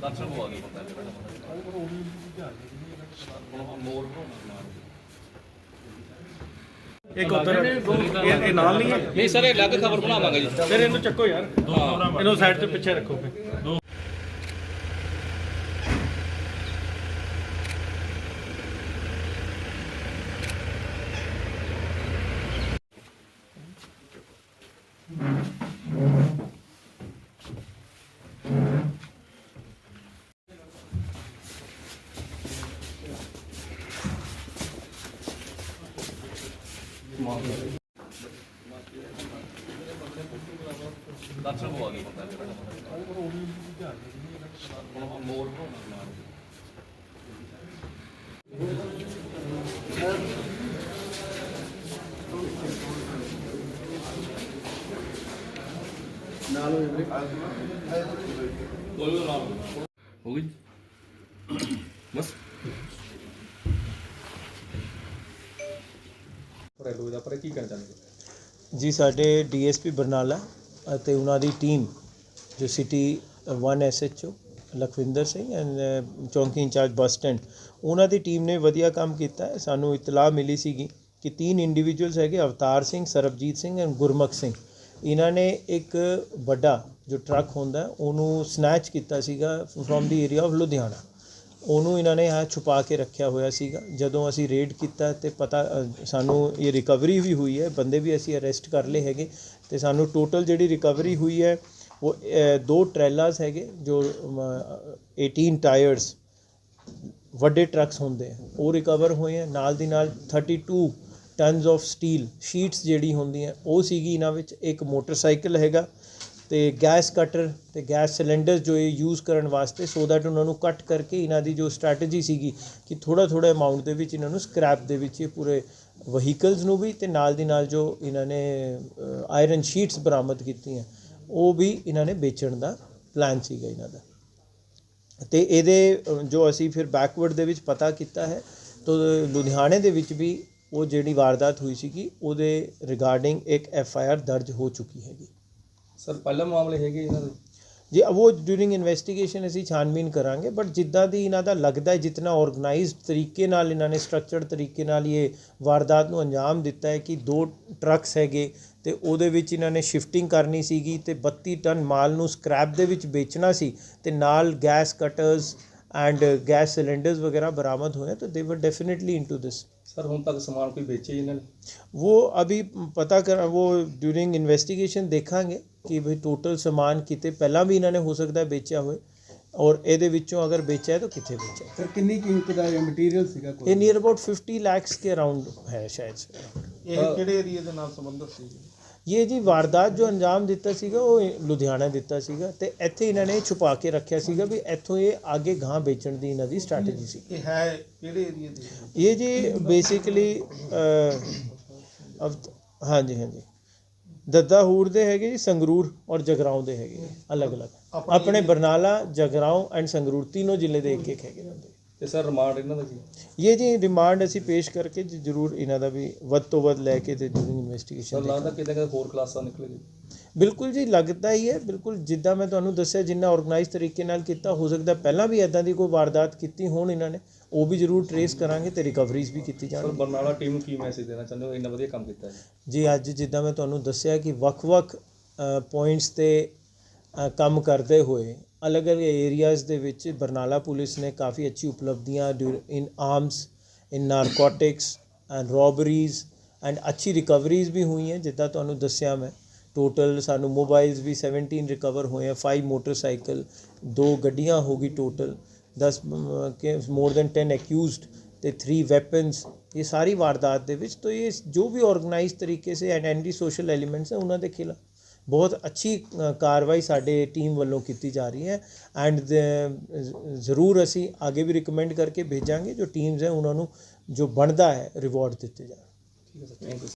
ਦਰਸ਼ਨ ਪਤਾ ਮੋਰ ਇੱਕ ਉਧਰ ਇਹ ਇਹ ਨਾਲ ਨਹੀਂ ਹੈ? ਨਹੀਂ ਸਰ ਇਹ ਅਲੱਗ ਖਬਰ ਬਣਾਵਾਂਗੇ ਜੀ। ਫਿਰ ਇਹਨੂੰ ਚੱਕੋ ਯਾਰ। ਇਹਨੂੰ ਸਾਈਡ ਤੇ ਪਿੱਛੇ ਰੱਖੋ ਫਿਰ। ਦਰਸ਼ਨ ਪਵਾ ਕੇ ਪਤਾ ਜਿਹੜਾ ਮੋਰ ਹੋ ਗਈ ਬਸ ਘਰੇਲੂ ਦਾ ਪਰ ਕੀ ਕਹਿਣਾ ਚਾਹੁੰਦੇ ਜੀ, ਸਾਡੇ ਡੀਐਸਪੀ ਬਰਨਾਲਾ ਅਤੇ ਉਹਨਾਂ ਦੀ ਟੀਮ ਜੋ city 1 SHO Lakhwinder Singh and ਚੌਂਕੀ ਇੰਚਾਰਜ ਬੱਸ ਸਟੈਂਡ, ਉਹਨਾਂ ਦੀ ਟੀਮ ਨੇ ਵਧੀਆ ਕੰਮ ਕੀਤਾ ਹੈ। ਸਾਨੂੰ ਇਤਲਾਹ ਮਿਲੀ ਸੀਗੀ ਕਿ ਤਿੰਨ ਇੰਡੀਵਿਜੂਅਲਸ ਹੈਗੇ, ਅਵਤਾਰ ਸਿੰਘ, ਸਰਬਜੀਤ ਸਿੰਘ ਐਂਡ ਗੁਰਮੁਖ ਸਿੰਘ। ਇਹਨਾਂ ਨੇ ਇੱਕ ਵੱਡਾ ਜੋ ਟਰੱਕ ਹੁੰਦਾ, ਉਹਨੂੰ ਸਨੈਚ ਕੀਤਾ ਸੀਗਾ from the area of Ludhiana. ਉਹਨੂੰ ਇਹਨਾਂ ਨੇ ਆ ਛੁਪਾ ਕੇ ਰੱਖਿਆ ਹੋਇਆ ਸੀਗਾ। ਜਦੋਂ ਅਸੀਂ ਰੇਡ ਕੀਤਾ ਤੇ ਪਤਾ ਸਾਨੂੰ ਇਹ ਰਿਕਵਰੀ ਵੀ ਹੋਈ ਹੈ। ਬੰਦੇ ਵੀ ਅਸੀਂ ਅਰੈਸਟ ਕਰ ਲਏ ਹੈਗੇ ਤੇ ਸਾਨੂੰ ਟੋਟਲ ਜਿਹੜੀ ਰਿਕਵਰੀ ਹੋਈ ਹੈ ਉਹ ਦੋ ਟ੍ਰੈਲਾਸ ਹੈਗੇ ਜੋ ਅਮ, 18 ਟਾਇਰਸ ਵੱਡੇ ਟਰੱਕਸ ਹੁੰਦੇ ਆ। ਉਹ ਰਿਕਵਰ ਹੋਏ ਆ। ਨਾਲ ਦੀ ਨਾਲ 32 ਟਨਸ ਆਫ ਸਟੀਲ ਸ਼ੀਟਸ ਜਿਹੜੀ ਹੁੰਦੀਆਂ ਉਹ ਸੀਗੀ ਇਹਨਾਂ ਵਿੱਚ। ਇੱਕ ਮੋਟਰਸਾਈਕਲ ਹੈਗਾ ਤੇ ਗੈਸ ਕਟਰ ਤੇ ਗੈਸ ਸਿਲੰਡਰਸ ਜੋ ਇਹ ਯੂਜ਼ ਕਰਨ ਵਾਸਤੇ ਸੋ ਦੈਟ ਉਹਨਾਂ ਨੂੰ ਕੱਟ ਕਰਕੇ ਇਹਨਾਂ ਦੀ ਜੋ ਸਟ੍ਰੈਟਜੀ ਸੀਗੀ ਕਿ ਥੋੜਾ ਥੋੜਾ ਅਮਾਉਂਟ ਦੇ ਵਿੱਚ ਇਹਨਾਂ ਨੂੰ ਸਕ੍ਰੈਪ ਦੇ ਵਿੱਚ ਇਹ ਪੂਰੇ ਵਹੀਕਲਸ ਨੂੰ ਵੀ ਤੇ ਨਾਲ ਦੀ ਨਾਲ ਜੋ ਇਹਨਾਂ ਨੇ ਆਇਰਨ ਸ਼ੀਟਸ ਬਰਾਮਦ ਕੀਤੀਆਂ, ਉਹ ਵੀ ਇਹਨਾਂ ਨੇ ਵੇਚਣ ਦਾ ਪਲਾਨ ਸੀਗਾ ਇਹਨਾਂ ਦਾ। ਤੇ ਇਹਦੇ ਜੋ ਅਸੀਂ ਫਿਰ ਬੈਕਵਰਡ ਦੇ ਵਿੱਚ ਪਤਾ ਕੀਤਾ ਹੈ, ਤਾਂ ਲੁਧਿਆਣੇ ਦੇ ਵਿੱਚ ਵੀ ਉਹ ਜਿਹੜੀ ਵਾਰਦਾਤ ਹੋਈ ਸੀਗੀ, ਉਹਦੇ ਰਿਗਾਰਡਿੰਗ ਇੱਕ ਐਫ ਆਈ ਆਰ ਦਰਜ ਹੋ ਚੁੱਕੀ ਹੈਗੀ। ਸਰ, ਪਹਿਲਾ ਮਾਮਲੇ ਹੈਗੇ ਇਹਨਾਂ ਦੇ? ਜੀ, ਉਹ ਡਿਊਰਿੰਗ ਇਨਵੈਸਟੀਗੇਸ਼ਨ ਅਸੀਂ ਛਾਨਬੀਨ ਕਰਾਂਗੇ ਬਟ ਜਿੱਦਾਂ ਦੀ ਇਹਨਾਂ ਦਾ ਲੱਗਦਾ ਹੈ, ਜਿਤਨਾ ਆਰਗੇਨਾਈਜ਼ਡ ਤਰੀਕੇ ਨਾਲ ਇਹਨਾਂ ਨੇ ਸਟਰਕਚਰਡ ਤਰੀਕੇ ਨਾਲ ਇਹ ਵਾਰਦਾਤ ਨੂੰ ਅੰਜਾਮ ਦਿੱਤਾ ਹੈ ਕਿ ਦੋ ਟਰੱਕਸ ਹੈਗੇ ਤੇ ਉਹਦੇ ਵਿੱਚ ਇਹਨਾਂ ਨੇ ਸ਼ਿਫਟਿੰਗ ਕਰਨੀ ਸੀਗੀ ਤੇ 32 ਟਨ ਮਾਲ ਨੂੰ ਸਕ੍ਰੈਪ ਦੇ ਵਿੱਚ ਵੇਚਣਾ ਸੀ ਤੇ ਨਾਲ gas cutters and gas cylinders ਵਗੈरह बरामद हुए हैं तो they were definitely into this ਹੁਣ ਤੱਕ ਸਮਾਨ ਕੋਈ ਵੇਚੇ ਇਹਨਾਂ ਨੇ ਉਹ ਅਭੀ ਪਤਾ ਕਰ ਉਹ ਡਿਊਰਿੰਗ ਇਨਵੈਸਟੀਗੇਸ਼ਨ ਦੇਖਾਂਗੇ ਕਿ ਭਈ ਟੋਟਲ ਸਮਾਨ ਕਿਤੇ ਪਹਿਲਾਂ ਵੀ ਇਹਨਾਂ ਨੇ ਹੋ ਸਕਦਾ ਵੇਚਿਆ ਹੋਵੇ ਔਰ ਇਹਦੇ ਵਿੱਚੋਂ ਅਗਰ ਵੇਚਿਆ ਤਾਂ ਕਿੱਥੇ ਵੇਚਿਆ ਸਰ ਕਿੰਨੀ ਕੀਮਤ ਦਾ ਇਹ ਮਟੀਰੀਅਲ ਸੀਗਾ ਕੋਈ ਇਹ ਨੀਅਰ ਅਬਾਊਟ 50 ਲੱਖਸ ਕੇ ਅਰਾਊਂਡ ਹੈ ਸ਼ਾਇਦ ਇਹ ਕਿਹੜੇ ਏਰੀਆ ਦੇ ਨਾਲ ਸੰਬੰਧਿਤ ਸੀ ਇਹ ਜੀ ਵਾਰਦਾਤ ਜੋ ਅੰਜਾਮ ਦਿੱਤਾ ਸੀਗਾ ਉਹ ਲੁਧਿਆਣਾ ਦਿੱਤਾ ਸੀਗਾ ਤੇ ਇੱਥੇ ਇਹਨਾਂ ਨੇ ਛੁਪਾ ਕੇ ਰੱਖਿਆ ਸੀਗਾ ਵੀ ਇੱਥੋਂ ਇਹ ਅੱਗੇ ਗਾਂ ਵੇਚਣ ਦੀ ਇਹਨਾਂ ਦੀ ਸਟ੍ਰੈਟਜੀ ਸੀ। ਇਹ ਹੈ ਕਿਹੜੇ ਏਰੀਆ ਦੇ? ਇਹ ਜੀ ਬੇਸਿਕਲੀ ਹਾਂਜੀ ਹਾਂਜੀ। ਦੱਦਾ ਹੂਰ ਦੇ ਹੈਗੇ ਜੀ ਸੰਗਰੂਰ ਔਰ ਜਗਰਾਉਂ ਦੇ ਹੈਗੇ ਅਲੱਗ-ਅਲੱਗ। ਆਪਣੇ ਬਰਨਾਲਾ ਜਗਰਾਉਂ ਐਂਡ ਸੰਗਰੂਰ ਤਿੰਨੋਂ ਜ਼ਿਲ੍ਹੇ ਦੇ ਇੱਕ ਇੱਕ ਹੈਗੇ ਬੰਦੇ ਤੇ ਸਰ ਰਿਮਾਂਡ ਇਹਨਾਂ ਦਾ ਕੀ? ਇਹ ਜੀ ਰਿਮਾਂਡ ਅਸੀਂ ਪੇਸ਼ ਕਰਕੇ ਜੀ ਜ਼ਰੂਰ ਇਹਨਾਂ ਦਾ ਵੀ ਵੱਧ ਤੋਂ ਵੱਧ ਲੈ ਕੇ ਤੇ ਡੂਰਿੰਗ ਸਰ ਇਨਵੈਸਟੀਗੇਸ਼ਨ ਲੱਗਦਾ ਕਿਤੇ ਕਿਤੇ ਹੋਰ ਕਲਾਸਾਂ ਨਿਕਲੇਗੀ। ਬਿਲਕੁਲ ਜੀ ਲੱਗਦਾ ਹੀ ਹੈ। ਬਿਲਕੁਲ ਜਿੱਦਾਂ ਮੈਂ ਤੁਹਾਨੂੰ ਦੱਸਿਆ ਜਿੰਨਾ ਆਰਗੇਨਾਈਜ਼ ਤਰੀਕੇ ਨਾਲ ਕੀਤਾ ਹੋ ਸਕਦਾ ਪਹਿਲਾਂ ਵੀ ਐਦਾਂ ਦੀ ਕੋਈ ਵਾਰਦਾਤ ਕੀਤੀ ਹੋਣ ਇਹਨਾਂ ਨੇ ਉਹ ਵੀ ਜ਼ਰੂਰ ਟਰੇਸ ਕਰਾਂਗੇ ਤੇ ਰਿਕਵਰੀਜ਼ ਵੀ ਕੀਤੀ ਸਰ ਜਾਣਗੀ ਬਰਨਾਲਾ ਟੀਮ ਨੂੰ ਕੀ ਮੈਸੇਜ ਦੇਣਾ ਚਾਹੁੰਦੇ ਹੋ? ਇੰਨਾ ਵਧੀਆ ਕੰਮ ਕੀਤਾ ਹੈ। ਜੀ ਅੱਜ ਜਿੱਦਾਂ ਮੈਂ ਤੁਹਾਨੂੰ ਦੱਸਿਆ ਕਿ ਵੱਖ-ਵੱਖ ਪੁਆਇੰਟਸ ਤੇ ਕੰਮ ਕਰਦੇ ਹੋਏ ਅਲੱਗ-ਅਲੱਗ ਏਰੀਆਜ਼ ਦੇ ਵਿੱਚ ਬਰਨਾਲਾ ਪੁਲਿਸ ਨੇ ਕਾਫੀ ਅੱਛੀ ਉਪਲਬਧੀਆਂ in arms in narcotics and robberies and ਅੱਛੀ ਰਿਕਵਰੀਜ਼ ਵੀ ਹੋਈਆਂ, ਜਿੱਦਾਂ ਤੁਹਾਨੂੰ ਦੱਸਿਆ ਮੈਂ। ਟੋਟਲ ਸਾਨੂੰ ਮੋਬਾਈਲਸ ਵੀ 17 ਰਿਕਵਰ ਹੋਏ ਆ 5 ਮੋਟਰਸਾਈਕਲ ਦੋ ਗੱਡੀਆਂ ਹੋ ਗਈ ਟੋਟਲ 10 ਕੇ ਮੋਰ ਦੈਨ 10 ਅਕਿਊਜ਼ਡ ਤੇ 3 ਵੈਪਨਸ ਇਹ ਸਾਰੀ ਵਾਰਦਾਤ ਦੇ ਵਿੱਚ, ਤਾਂ ਇਹ ਜੋ ਵੀ ਆਰਗੇਨਾਈਜ਼ ਤਰੀਕੇ ਸੇ ਐਂਡ ਐਂਟੀ ਸੋਸ਼ਲ ਐਲੀਮੈਂਟਸ ਹੈ ਉਹਨਾਂ ਦੇ ਖਿਲਾਫ। ਬਹੁਤ ਅੱਛੀ ਕਾਰਵਾਈ ਸਾਡੇ ਟੀਮ ਵੱਲੋਂ ਕੀਤੀ ਜਾ ਰਹੀ ਹੈ ਐਂਡ ਜ਼ਰੂਰ ਅਸੀਂ ਅੱਗੇ ਵੀ ਰਿਕਮੈਂਡ ਕਰਕੇ ਭੇਜਾਂਗੇ ਜੋ ਟੀਮਸ ਹੈ ਉਹਨਾਂ ਨੂੰ ਜੋ ਬਣਦਾ ਹੈ ਰਿਵਾਰਡ ਦਿੱਤੇ ਜਾਣ। ਠੀਕ ਹੈ ਸਰ ਥੈਂਕ ਯੂ